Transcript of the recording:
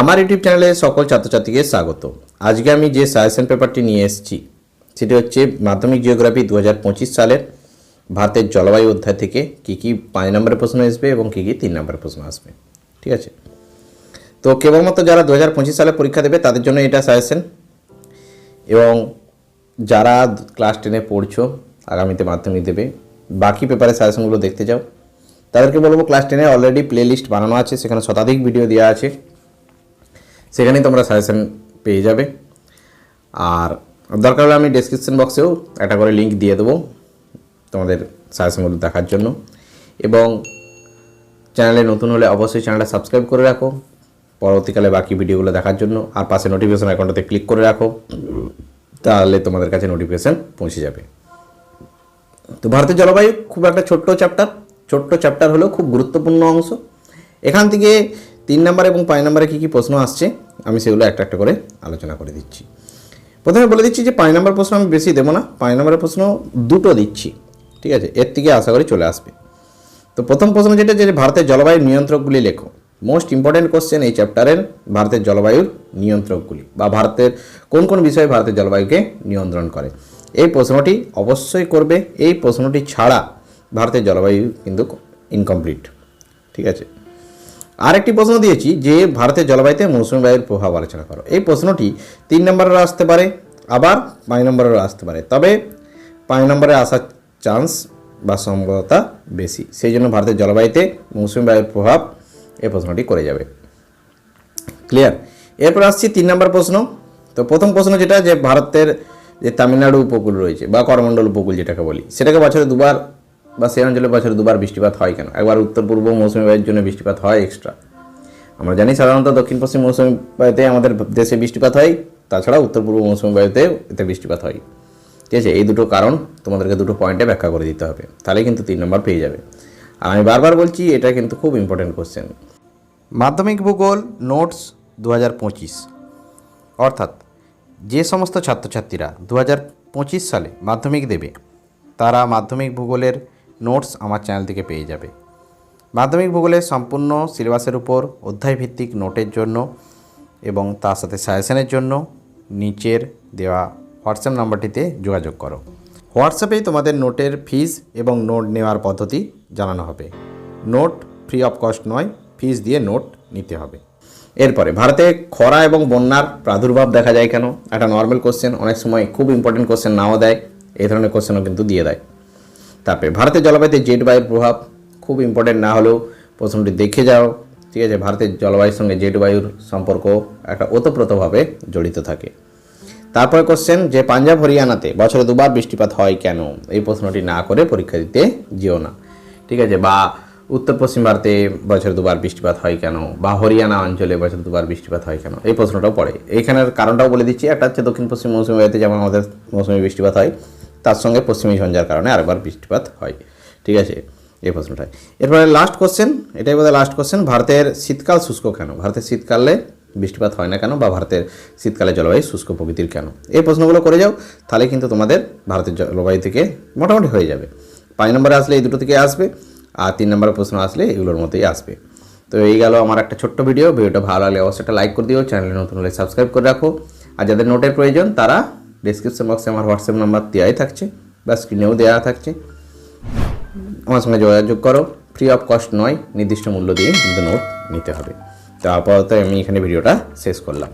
আমার ইউটিউব চ্যানেলে সকল ছাত্রছাত্রীকে স্বাগত। আজকে আমি যে সাজেশন পেপারটি নিয়ে এসেছি, সেটি হচ্ছে মাধ্যমিক জিওগ্রাফি দু হাজার পঁচিশ সালের ভারতের জলবায়ু অধ্যায় থেকে কী কী পাঁচ নম্বরের প্রশ্ন আসবে এবং কী কী তিন নম্বরের প্রশ্ন আসবে। ঠিক আছে? তো কেবলমাত্র যারা দু হাজার পঁচিশ সালে পরীক্ষা দেবে, তাদের জন্য এটা সাজেশন এবং যারা ক্লাস টেনে পড়ছো, আগামীতে মাধ্যমিক দেবে, বাকি পেপারের সাজেশনগুলো দেখতে যাও। তাদেরকে বলব ক্লাস টেনে অলরেডি প্লে লিস্ট বানানো আছে, সেখানে শতাধিক ভিডিও দেওয়া আছে। সেখানেই তোমরা সাজেশন পেয়ে যাবে। আর দরকার হলে আমি ডেসক্রিপশন বক্সেও একটা করে লিঙ্ক দিয়ে দেবো তোমাদের সাজেশনগুলো দেখার জন্য। এবং চ্যানেলে নতুন হলে অবশ্যই চ্যানেলটা সাবস্ক্রাইব করে রাখো। পরবর্তীকালে বাকি ভিডিওগুলো দেখার জন্য। আর পাশে নোটিফিকেশন অ্যাকাউন্টতে ক্লিক করে রাখো। তাহলে তোমাদের কাছে নোটিফিকেশান পৌঁছে যাবে। তো ভারতের জলবায়ু খুব একটা ছোট্ট চ্যাপ্টার ছোট্ট চ্যাপ্টার হলেও খুব গুরুত্বপূর্ণ অংশ। এখান থেকে তিন নম্বর এবং পাঁচ নম্বরে কী কী প্রশ্ন আসছে? আমি সেগুলো একটা একটা করে আলোচনা করে দিচ্ছি। প্রথমে বলে দিচ্ছি যে পাঁচ নম্বর প্রশ্ন আমি বেশি দেবো না। পাঁচ নম্বরের প্রশ্ন দুটো দিচ্ছি, ঠিক আছে? এর থেকে আশা করি চলে আসবে। তো প্রথম প্রশ্ন যেটা, যে ভারতের জলবায়ুর নিয়ন্ত্রকগুলি লেখো। মোস্ট ইম্পর্ট্যান্ট কোশ্চেন এই চ্যাপ্টারের ভারতের জলবায়ুর নিয়ন্ত্রকগুলি বা ভারতের কোন কোন বিষয়ে ভারতের জলবায়ুকে নিয়ন্ত্রণ করে। এই প্রশ্নটি অবশ্যই করবে। এই প্রশ্নটি ছাড়া ভারতের জলবায়ু কিন্তু ইনকমপ্লিট ঠিক আছে? আরেকটি প্রশ্ন দিয়েছি যে ভারতের জলবায়ুতে মৌসুমী বায়ুর প্রভাব আলোচনা করো। এই প্রশ্নটি তিন নম্বরেরও আসতে পারে, আবার পাঁচ নম্বরেরও আসতে পারে। তবে পাঁচ নম্বরে আসার চান্স বা সম্ভাবতা বেশি। সেই জন্য ভারতের জলবায়ুতে মৌসুমী বায়ুর প্রভাব এই প্রশ্নটি করে যাবে। ক্লিয়ার এরপর আসছি তিন নম্বর প্রশ্ন। তো প্রথম প্রশ্ন যেটা যে ভারতের যে তামিলনাড়ু উপকূল রয়েছে বা করমণ্ডল উপকূল যেটাকে বলি, সেটাকে বছরে দুবার বা সেই অঞ্চলে বছরে দুবার বৃষ্টিপাত হয় কেন? একবার উত্তর পূর্ব মৌসুমী বায়ুর জন্য বৃষ্টিপাত হয় এক্সট্রা আমরা জানি সাধারণত দক্ষিণ পশ্চিম মৌসুমী বায়ুতে আমাদের দেশে বৃষ্টিপাত হয় তাছাড়া উত্তর পূর্ব মৌসুমী বায়ুতেও এতে বৃষ্টিপাত হয়। ঠিক আছে, এই দুটো কারণ তোমাদেরকে দুটো পয়েন্টে ব্যাখ্যা করে দিতে হবে। তাহলে কিন্তু তিন নম্বর পেয়ে যাবে। আর আমি বারবার বলছি, এটা কিন্তু খুব ইম্পর্টেন্ট কোশ্চেন মাধ্যমিক ভূগোল নোটস দু হাজার পঁচিশ। অর্থাৎ যে সমস্ত ছাত্রছাত্রীরা দু হাজার পঁচিশ সালে মাধ্যমিক দেবে, তারা মাধ্যমিক ভূগোলের নোটস আমার চ্যানেল থেকে পেয়ে যাবে। মাধ্যমিক ভূগোলের সম্পূর্ণ সিলেবাসের উপর অধ্যায়ভিত্তিক নোটের জন্য এবং তার সাথে সাজেশনের জন্য নিচের দেওয়া হোয়াটসঅ্যাপ নাম্বারটিতে যোগাযোগ করো। হোয়াটসঅ্যাপেই তোমাদের নোটের ফিজ এবং নোট নেওয়ার পদ্ধতি জানানো হবে। নোট ফ্রি অফ কস্ট নয়, ফিজ দিয়ে নোট নিতে হবে। এরপরে, ভারতে খরা এবং বন্যার প্রাদুর্ভাব দেখা যায় কেন? একটা নর্মাল কোশ্চেন অনেক সময় খুব ইম্পর্টেন্ট কোশ্চেন নাও দেয়, এই ধরনের কোশ্চেনও কিন্তু দিয়ে দেয়। তারপরে ভারতের জলবায়ুতে জেট বায়ুর প্রভাব খুব ইম্পর্টেন্ট না হলেও প্রশ্নটি দেখে যাও, ঠিক আছে? ভারতের জলবায়ুর সঙ্গে জেট বায়ুর সম্পর্ক একটা ওতপ্রোতভাবে জড়িত থাকে। তারপরে কোশ্চেন যে পাঞ্জাব, হরিয়ানাতে বছরে দুবার বৃষ্টিপাত হয় কেন? এই প্রশ্নটি না করে পরীক্ষা দিতে যেও না, ঠিক আছে? বা উত্তর পশ্চিম ভারতে বছরে দুবার বৃষ্টিপাত হয় কেন? বা হরিয়ানা অঞ্চলে বছরে দুবার বৃষ্টিপাত হয় কেন? এই প্রশ্নটাও পড়ে। এইখানের কারণটাও বলে দিচ্ছি। একটা হচ্ছে দক্ষিণ পশ্চিম মৌসুমী বায়ুতে যেমন আমাদের মৌসুমী বৃষ্টিপাত হয় তার সঙ্গে পশ্চিমী ঝঞ্ঝার কারণে আরেকবার বৃষ্টিপাত হয়। ঠিক আছে? এই প্রশ্নটায় এরপরে লাস্ট কোশ্চেন এটাই বোধহয় লাস্ট কোশ্চেন ভারতের শীতকাল শুষ্ক কেন? ভারতের শীতকালে বৃষ্টিপাত হয় না কেন বা ভারতের শীতকালে জলবায়ু শুষ্ক প্রকৃতির কেন? এই প্রশ্নগুলো করে যাও, তাহলে কিন্তু তোমাদের ভারতের জলবায়ু থেকে মোটামুটি হয়ে যাবে। পাঁচ নম্বরে আসলে এই দুটো থেকে আসবে, আর তিন নম্বরের প্রশ্ন আসলে এগুলোর মতোই আসবে। তো এই গেল আমার একটা ছোট্ট ভিডিও ভিডিওটা ভালো লাগলে অবশ্যই একটা লাইক করে দিও। চ্যানেলে নতুন হলে সাবস্ক্রাইব করে রাখো। আর যাদের নোটের প্রয়োজন, তারা ডিসক্রিপশন বক্সে আমার হোয়াটসঅ্যাপ নাম্বার দেওয়াই থাকছে, বা স্ক্রিনেও দেওয়া থাকছে। আমার সঙ্গে যোগাযোগ করো ফ্রি অফ কস্ট নয়, নির্দিষ্ট মূল্য দিয়ে কিন্তু নোট নিতে হবে। তো আপাতত আমি এখানে ভিডিওটা শেষ করলাম।